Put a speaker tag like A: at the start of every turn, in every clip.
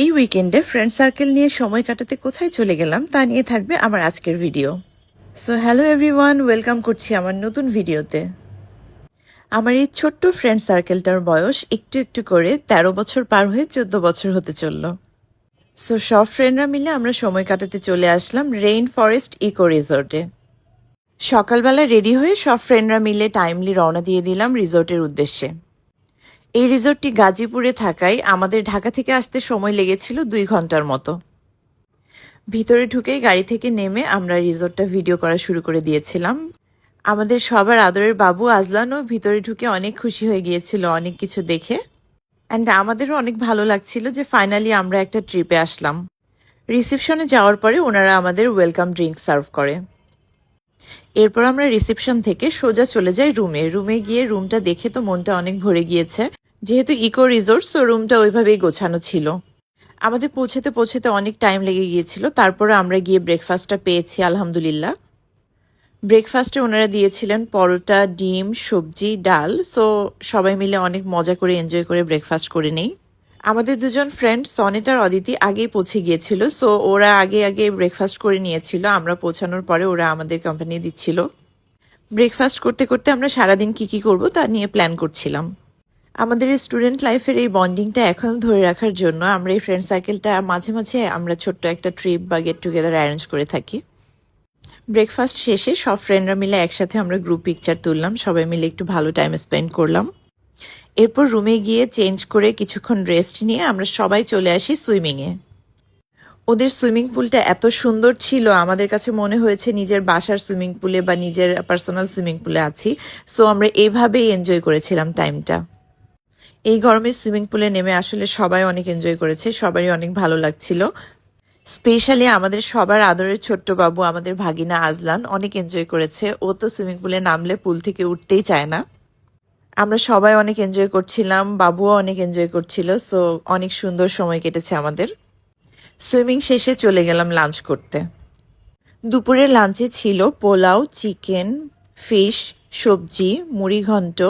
A: এই উইকেন্ডে friend circle নিয়ে সময় কাটাতে কোথায় চলে গেলাম তা নিয়ে থাকবে আমার আজকের video so hello everyone welcome করছি আমার নতুন ভিডিওতে আমার এই ছোট্ট ফ্রেন্ড সার্কেলটার বয়স একটু একটু করে ১৩ বছর পার হয়ে চোদ্দ বছর হতে চলল। সো সব ফ্রেন্ডরা মিলে আমরা সময় কাটাতে চলে আসলাম রেইন ফরেস্ট ইকো রিসোর্টে সকালবেলা রেডি হয়ে সব ফ্রেন্ডরা মিলে টাইমলি রওনা দিয়ে দিলাম রিসোর্টের উদ্দেশ্যে। এই রিসোর্টটি গাজীপুরে থাকায় আমাদের ঢাকা থেকে আসতে সময় লেগেছিল দুই ঘণ্টার মতো। ভিতরে ঢুকেই গাড়ি থেকে নেমে আমরা রিসোর্টটা ভিডিও করা শুরু করে দিয়েছিলাম। আমাদের সবার আদরের বাবু আজলানও ভিতরে ঢুকে অনেক খুশি হয়ে গিয়েছিল অনেক কিছু দেখে। অ্যান্ড আমাদেরও অনেক ভালো লাগছিল যে ফাইনালি আমরা একটা ট্রিপে আসলাম। রিসেপশনে যাওয়ার পরে ওনারা আমাদের ওয়েলকাম ড্রিঙ্ক সার্ভ করে। এরপর আমরা রিসেপশন থেকে সোজা চলে যাই রুমে রুমে গিয়ে রুমটা দেখে তো মনটা অনেক ভরে গিয়েছে। যেহেতু ইকো রিসোর্ট সো রুমটা ওইভাবেই গোছানো ছিল। আমাদের পৌঁছাতে পৌঁছাতে অনেক টাইম লেগে গিয়েছিল। তারপরে আমরা গিয়ে ব্রেকফাস্টটা পেয়েছি, আলহামদুলিল্লাহ। ব্রেকফাস্টে ওনারা দিয়েছিলেন পরোটা, ডিম, সবজি, ডাল। সো সবাই মিলে অনেক মজা করে এনজয় করে ব্রেকফাস্ট করে নেই। আমাদের দুজন ফ্রেন্ড সনেট আর অদিতি, আগেই পৌঁছে গিয়েছিল। সো ওরা আগে আগে ব্রেকফাস্ট করে নিয়েছিল। আমরা পৌঁছানোর পরে ওরা আমাদের কোম্পানি দিচ্ছিল। ব্রেকফাস্ট করতে করতে আমরা সারাদিন কি কি করব তা নিয়ে প্ল্যান করছিলাম। আমাদের স্টুডেন্ট লাইফের এই বন্ডিংটা এখন ধরে রাখার জন্য আমরা এই ফ্রেন্ড সার্কেলটা মাঝে মাঝে আমরা ছোট্ট একটা ট্রিপ বা গেট টুগেদার অ্যারেঞ্জ করে থাকি। ব্রেকফাস্ট শেষে সব ফ্রেন্ডরা মিলে একসাথে আমরা গ্রুপ পিকচার তুললাম, সবাই মিলে একটু ভালো টাইম স্পেন্ড করলাম। এরপর রুমে গিয়ে চেঞ্জ করে কিছুক্ষণ রেস্ট নিয়ে আমরা সবাই চলে আসি সুইমিংয়ে ওদের সুইমিং পুলটা এত সুন্দর ছিল, আমাদের কাছে মনে হয়েছে নিজের বাসার সুইমিং পুলে বা নিজের পার্সোনাল সুইমিং পুলে আছি। সো আমরা এইভাবেই এনজয় করেছিলাম টাইমটা এই গরমে সুইমিং পুলে নেমে আসলে সবাই অনেক এনজয় করেছে, সবারই অনেক ভালো লাগছিল। স্পেশালি আমাদের সবার আদরের ছোট্ট বাবু, আমাদের ভাগিনা আজলান, অনেক এনজয় করেছে। ও তো সুইমিং পুলে নামলে পুল থেকে উঠতেই চায় না। আমরা সবাই অনেক এনজয় করছিলাম, বাবুও অনেক এনজয় করছিল, সো অনেক সুন্দর সময় কেটেছে আমাদের। সুইমিং শেষে চলে গেলাম লাঞ্চ করতে। দুপুরের লাঞ্চে ছিল পোলাও, চিকেন, ফিশ, সবজি মুড়ি ঘন্ট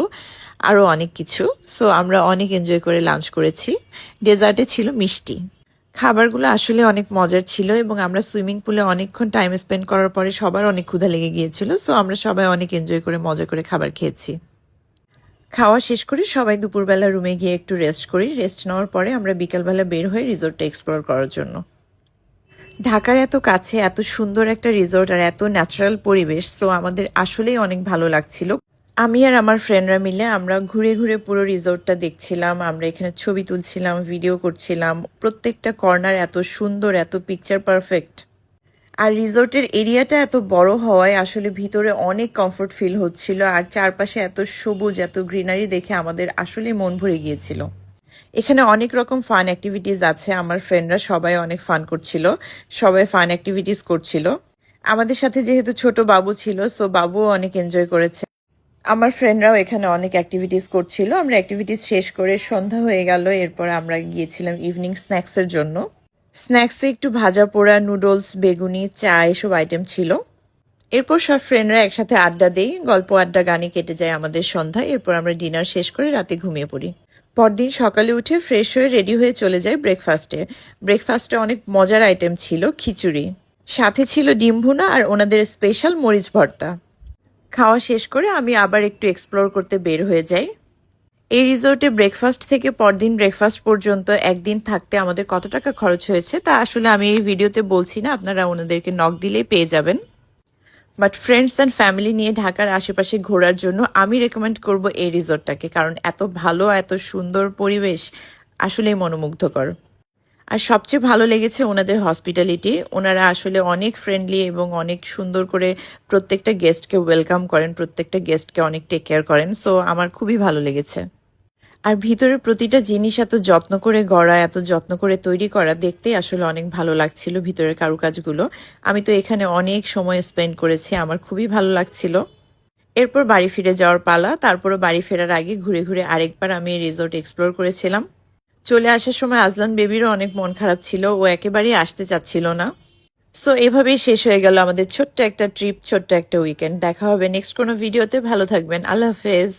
A: আরও অনেক কিছু। সো আমরা অনেক এনজয় করে লাঞ্চ করেছি। ডেজার্টে ছিল মিষ্টি। খাবারগুলো আসলে অনেক মজার ছিল এবং আমরা সুইমিং পুলে অনেকক্ষণ টাইম স্পেন্ড করার পরে সবার অনেক ক্ষুধা লেগে গিয়েছিল। সো আমরা সবাই অনেক এনজয় করে মজা করে খাবার খেয়েছি। খাওয়া শেষ করে সবাই দুপুরবেলা রুমে গিয়ে একটু রেস্ট করি। রেস্ট নেওয়ার পরে আমরা বিকালবেলা বের হয়ে রিসোর্টটা এক্সপ্লোর করার জন্য। ঢাকার এত কাছে, এত সুন্দর একটা রিসোর্ট আর এত ন্যাচারাল পরিবেশ সো আমাদের আসলেই অনেক ভালো লাগছিল। আমি আর আমার ফ্রেন্ডরা মিলে আমরা ঘুরে ঘুরে পুরো রিসোর্টটা দেখছিলাম, আমরা এখানে ছবি তুলছিলাম ভিডিও করছিলাম। প্রত্যেকটা কর্নার এত সুন্দর, এত পিকচার পারফেক্ট আর রিসোর্টের এরিয়াটা এত বড় হওয়ায় আসলে ভিতরে অনেক কমফোর্ট ফিল হচ্ছিল, আর চারপাশে এত সবুজ, এত গ্রিনারি দেখে আমাদের আসলে মন ভরে গিয়েছিল। এখানে অনেক রকম ফান অ্যাক্টিভিটিস আছে, আমার ফ্রেন্ডরা সবাই অনেক ফান করছিল, সবাই ফান অ্যাক্টিভিটিস করছিল। আমাদের সাথে যেহেতু ছোট বাবু ছিল সো বাবুও অনেক এনজয় করেছে। আমার ফ্রেন্ডরাও এখানে অনেক অ্যাক্টিভিটিস করছিল। আমরা অ্যাক্টিভিটিস শেষ করে সন্ধ্যা হয়ে গেল, এরপর আমরা গিয়েছিলাম ইভিনিং স্ন্যাক্সের জন্য। স্ন্যাক্সে একটু ভাজা পোড়া নুডলস বেগুনি, চা এসব আইটেম ছিল। এরপর সব ফ্রেন্ডরা একসাথে আড্ডা দেই, গল্প, আড্ডা গানে কেটে যায় আমাদের সন্ধ্যায়। এরপর আমরা ডিনার শেষ করে রাতে ঘুমিয়ে পড়ি। পরদিন সকালে উঠে ফ্রেশ হয়ে রেডি হয়ে চলে যায় ব্রেকফাস্টে ব্রেকফাস্টে অনেক মজার আইটেম ছিল, খিচুড়ি। সাথে ছিল ডিম ভুনা আর ওনাদের স্পেশাল মরিচ ভর্তা। খাওয়া শেষ করে আমি আবার একটু এক্সপ্লোর করতে বের হয়ে যাই। এই রিসোর্টে ব্রেকফাস্ট থেকে পরদিন ব্রেকফাস্ট পর্যন্ত একদিন থাকতে আমাদের কত টাকা খরচ হয়েছে তা আসলে আমি এই ভিডিওতে বলছি না, আপনারা ওনাদেরকে নক দিলেই পেয়ে যাবেন। বাট ফ্রেন্ডস অ্যান্ড ফ্যামিলি নিয়ে ঢাকার আশেপাশে ঘোরার জন্য আমি রেকমেন্ড করব এই রিসোর্টটাকে, কারণ এত ভালো, এত সুন্দর পরিবেশ আসলেই মনোমুগ্ধকর। আর সবচেয়ে ভালো লেগেছে ওনাদের হসপিটালিটি ওনারা আসলে অনেক ফ্রেন্ডলি এবং অনেক সুন্দর করে প্রত্যেকটা গেস্টকে ওয়েলকাম করেন, প্রত্যেকটা গেস্টকে অনেক টেক কেয়ার করেন। সো আমার খুবই ভালো লেগেছে। আর ভিতরে প্রতিটা জিনিস এত যত্ন করে গড়া, এত যত্ন করে তৈরি করা দেখতে আসলে অনেক ভালো লাগছিল ভিতরের কারুকাজগুলো। আমি তো এখানে অনেক সময় স্পেন্ড করেছি, আমার খুবই ভালো লাগছিল। এরপর বাড়ি ফিরে যাওয়ার পালা, তারপরও বাড়ি ফেরার আগে ঘুরে ঘুরে আরেকবার আমি রিসোর্ট এক্সপ্লোর করেছিলাম। চলে আসার সময় আজলান বেবিরও অনেক মন খারাপ ছিল, ও একেবারেই আসতে চাচ্ছিল না। সো এভাবেই শেষ হয়ে গেল আমাদের ছোট্ট একটা ট্রিপ ছোট্ট একটা উইকেন্ড দেখা হবে নেক্সট কোনো ভিডিওতে ভালো থাকবেন। আল্লাহ হাফেজ।